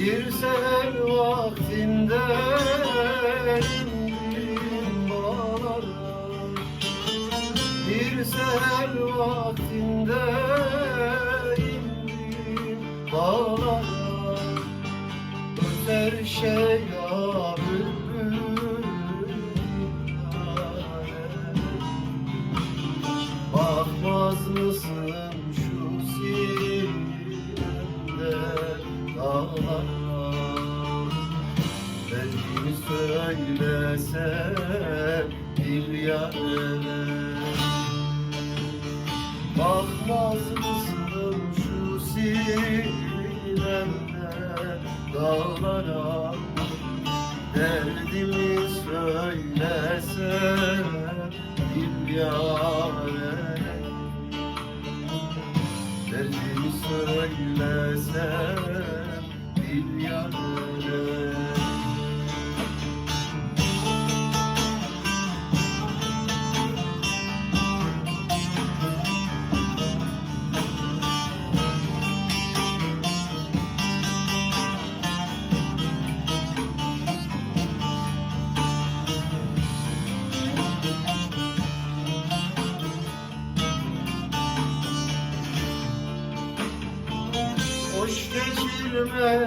Bir seher vaktinde indim bağlara Bir seher vaktinde indim bağlara Öter şey ya Bakmaz mısın şu sinirde dağlara söylese bir yâre Bakmaz mısın şu sinemde dağlara Hoş geçirmeyeli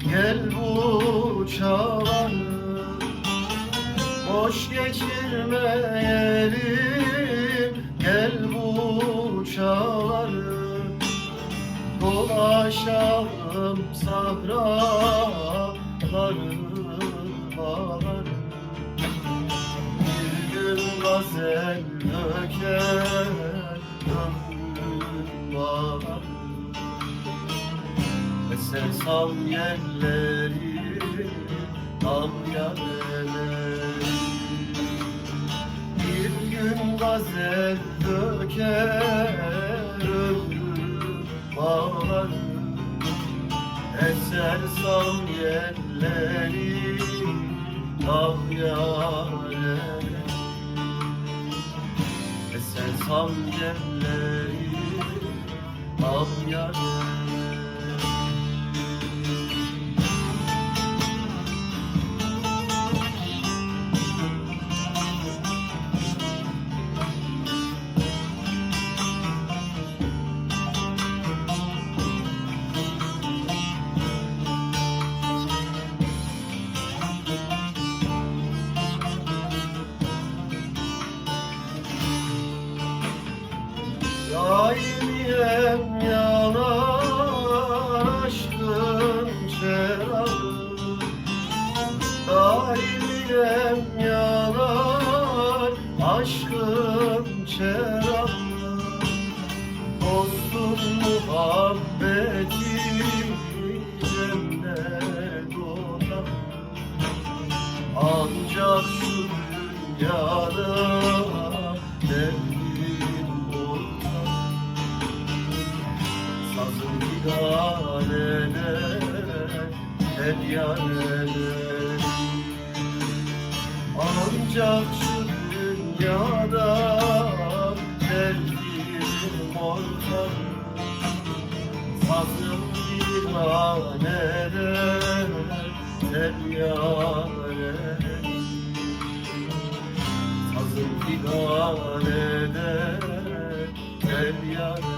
gel bu çağları. Hoş geçirmeyeli gel bu çağları. Dolaşalım sahraları bağları. Bir gün gazel Eser sal yerleri Bir gün gazel döker ömrüm bağlar Eser sal yerleri al yareleri. Eser sal yerleri al yareleri dünyada devrim ortak Sazın vidaneler, hep yaneler Ancak şu dünyada devrim ortak Sazın vidaneler, hep Dalede Gel yarım